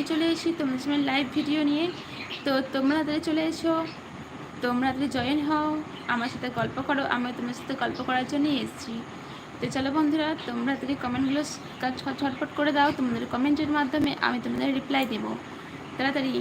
আমি চলে এসেছি তোমাদের সামনে লাইভ ভিডিও নিয়ে। তো তোমরা তাদের চলে এসো। তোমরা তাদের জয়েন হও। আমার সাথে গল্প করো। আমি তোমার সাথে গল্প করার জন্যই এসেছি। তো চলো বন্ধুরা, তোমরা তাদের কমেন্টগুলো ছটফট করে দাও। তোমাদের কমেন্টের মাধ্যমে আমি তোমাদের রিপ্লাই দেবো। তাড়াতাড়ি।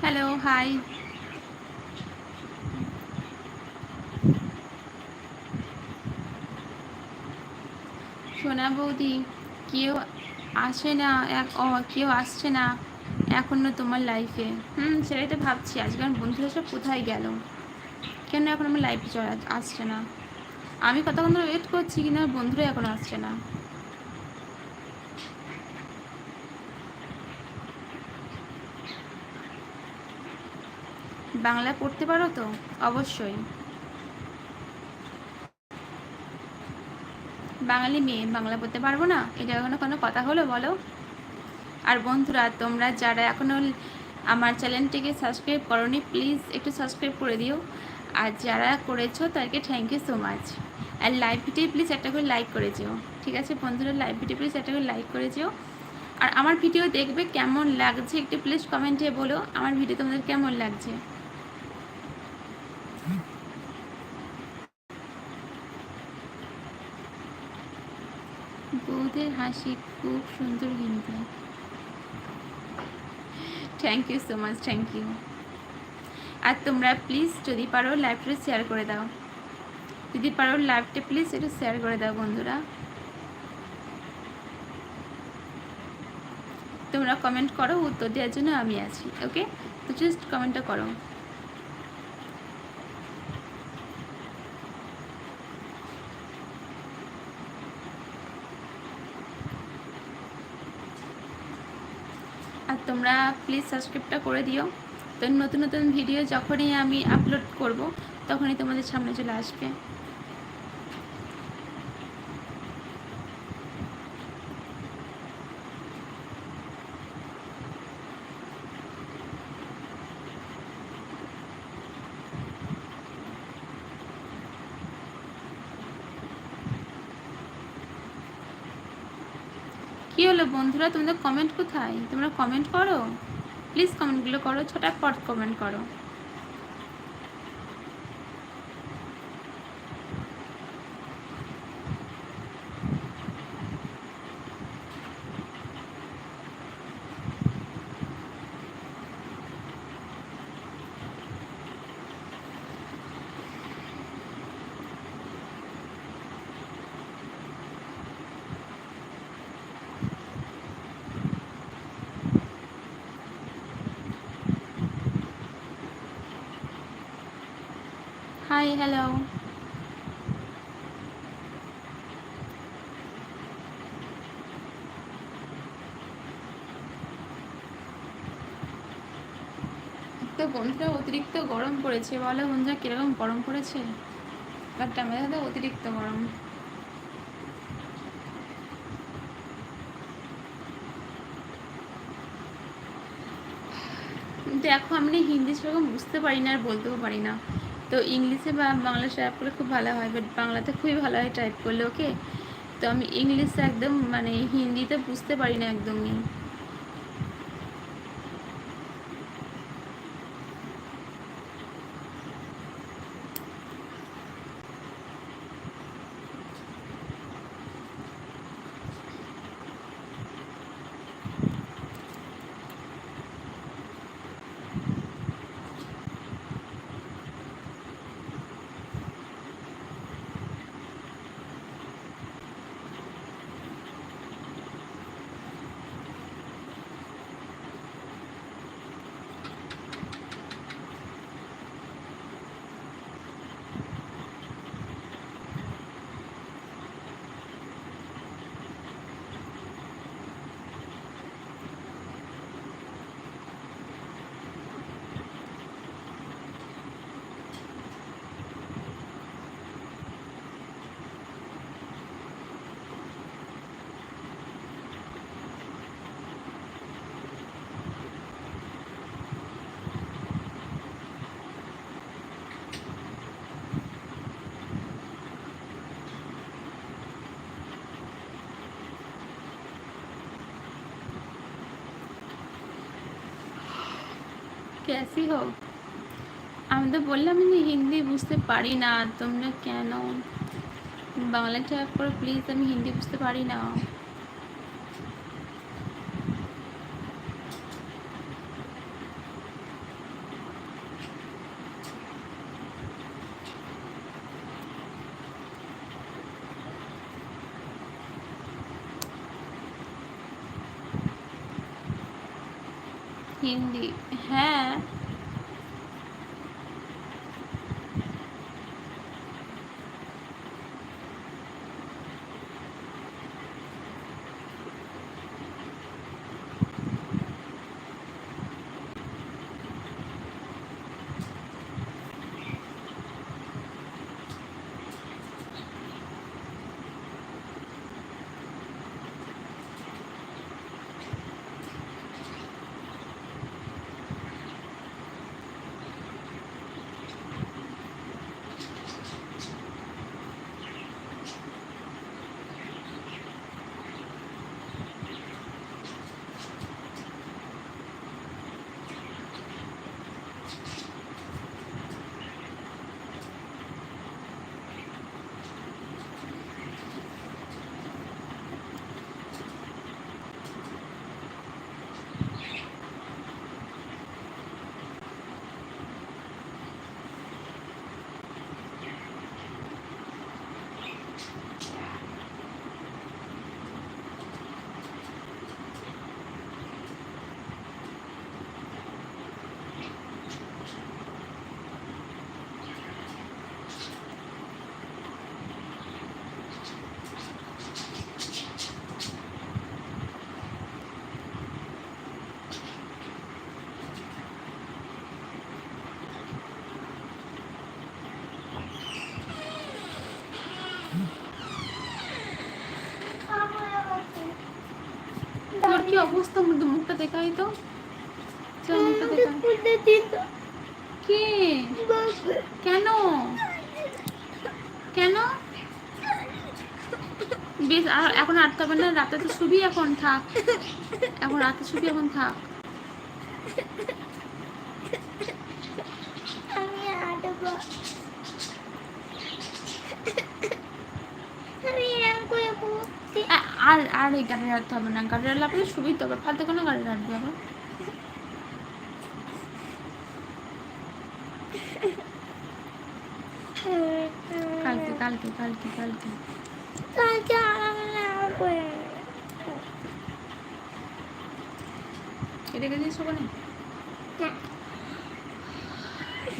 হ্যালো হাই সোনা বৌদি, কেউ আসে না এক কেউ আসছে না এখনও তোমার লাইফে হুম, সেটাই তো ভাবছি। আজকে আমার বন্ধুরা সব কোথায় গেল? কেন এখন আমার লাইফে আসছে না? আমি কতক্ষণ ধরে ওয়েট করছি আমার বন্ধুরা এখনও আসছে না। বাংলা পড়তে পারো তো? অবশ্যই। বাঙালি মেয়ে, বাংলা পড়তে পারব না? এটা এখনও কোনো কথা হলো বলো? আর বন্ধুরা, তোমরা যারা এখনও আমার চ্যানেলটিকে সাবস্ক্রাইব করনি, প্লিজ একটু সাবস্ক্রাইব করে দিও। আর যারা করেছ, তাদেরকে থ্যাংক ইউ সো মাচ আর লাইভ ভিডিও প্লিজ একটা করে লাইক করে যেও। ঠিক আছে বন্ধুরা লাইভ ভিডিও প্লিজ একটা করে লাইক করে যেও। আর আমার ভিডিও দেখবে কেমন লাগছে, একটু প্লিজ কমেন্টে বলো। আমার ভিডিও তোমাদের কেমন লাগছে? বউদের হাসি খুব সুন্দর কিন্তু। Thank you so much thank you আর তোমরা প্লিজ যদি পারো লাইভটা শেয়ার করে দাও। যদি পারো লাইভটা প্লিজ একটু শেয়ার করে দাও বন্ধুরা। তোমরা কমেন্ট করো, উত্তর দেওয়ার জন্য আমি আছি ওকে তো জাস্ট কমেন্টটা করো। তোমরা প্লিজ সাবস্ক্রাইবটা করে দিও। তো নতুন নতুন ভিডিও যখনই আমি আপলোড করব, তখনই তোমাদের সামনে চলে আসবে। কি হলো বন্ধুরা? তোমাদের কমেন্ট কোথায়? তোমরা কমেন্ট করো? প্লিজ কমেন্টগুলো করো ছোটা পট কমেন্ট করো। হাই হ্যালো তো বন্ধুরা, অতিরিক্ত গরম পড়েছে। বলো বন্ধুরা, কীরকম গরম পড়েছে? বাট আমাদের তো অতিরিক্ত গরম। দেখো, আমি হিন্দি সেরকম বুঝতে পারি না আর বলতেও পারি না। তো ইংলিশে বা বাংলা টাইপ করলে খুব ভালো হয় বাট বাংলাতে খুবই ভালো হয় টাইপ করলে ওকে তো আমি ইংলিশ একদম মানে হিন্দিতে বুঝতে পারি না একদমই। ক্যাসি হো আমি তো বললাম যে হিন্দি বুঝতে পারি না তোমরা কেন বাংলা ট্যাপ করো প্লিজ আমি হিন্দি বুঝতে পারি না হিন্দি হ্যাঁ তোর কি অবস্থা মুখ- মুখটা দেখাই তো। চল মুখটা দেখাই। কে? কেন? কেন? বেশ আর এখন আটকাবে না রাতে তো শুবি এখন থাক। এখন রাতে শুবি এখন থাক। আমি আটবো আমি এরকম করে বলছি আ- আর আর এই গাড়ি রাখতে হবে না। গাড়ি রাখলে আপনি শুবি তো আবার ফালতু কোনো গাড়ি রাখবে আবার কালকে কালকে কালকে কালকে। কালকে রেখে দিয়েছ ওখানে?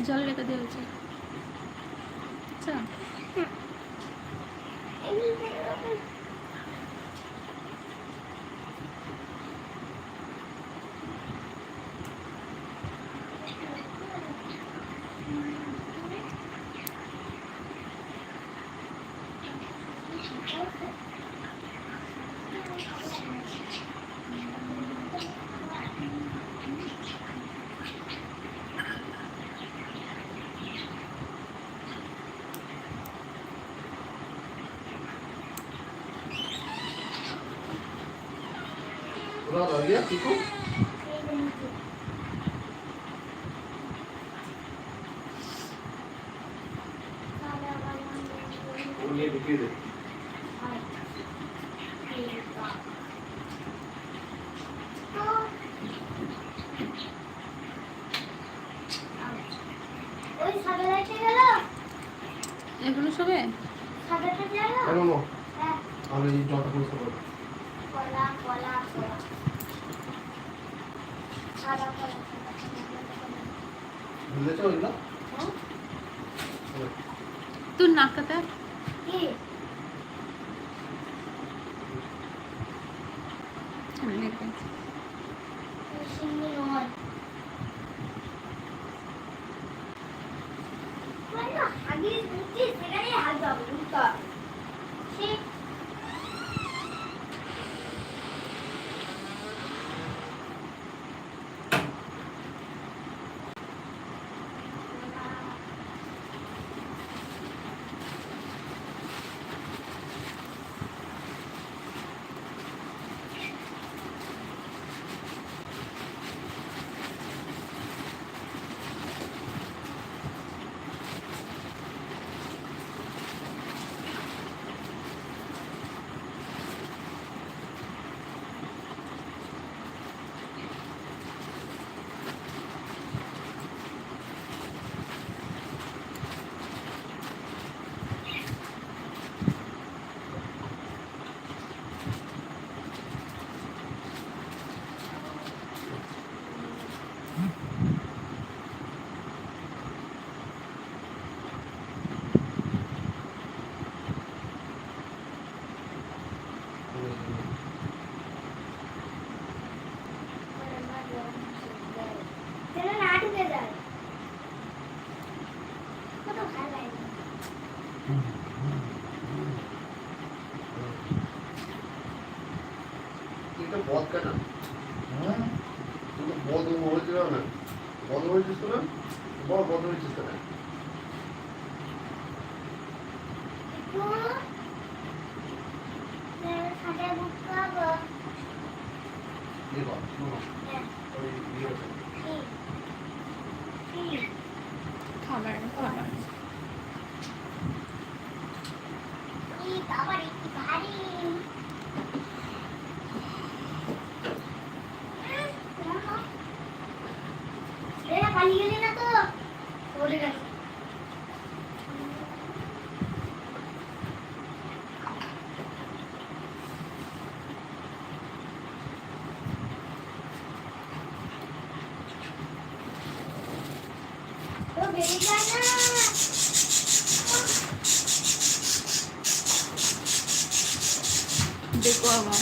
জল রেখে দিয়েছে। আচ্ছা। ও নিয়ে ঢুকিয়ে দে ওই সাদা লাইটে গেল এগুলো সবে সাদাটা গেল কেন নো হ্যাঁ আমি এই জলটা পরিষ্কার করব কলা কলা কলা সাদা কলা বুঝেছ ওইগুলো হ্যাঁ তোর নাকাতে কি সিঙ্গি নয় মানে আগে বুঝছি সেখানে হাত যাবে বুঝতে ঠিক যেন না ঢুকে যায় কত ভালো লাগে এটা বদ কাটা তুমি বদ হয়েছিল না বদ হয়েছিস তো না? বল বদ হয়েছিস তো না একটু ও বেরিয়ে যায় না দেখো আবার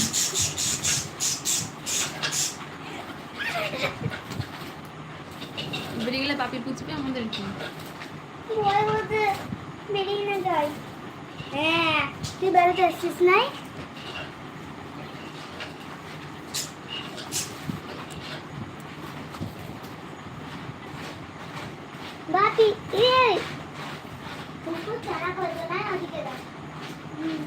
বেরিয়ে গেলে পাপি পুচবে আমাদের কি ওর মধ্যে বেরিয়ে না যাই হ্যাঁ তুই বেরোতে আসছিস নাই বাপি এ কুকুর চারা করবে না ওদিকে হুম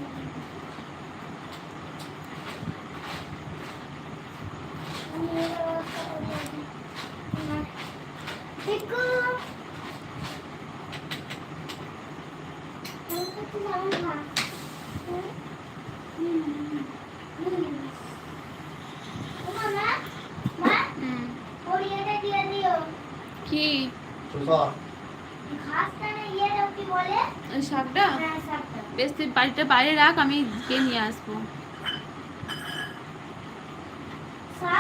কি? ওই শাকটা? বেশ তুই বাড়িটা বাইরে রাখ আমি গিয়ে নিয়ে আসব। চা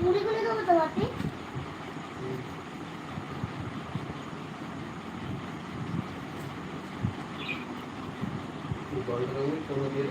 মুড়ি গুলি দেবো তো বাপি? দেবো কোনো দিয়ে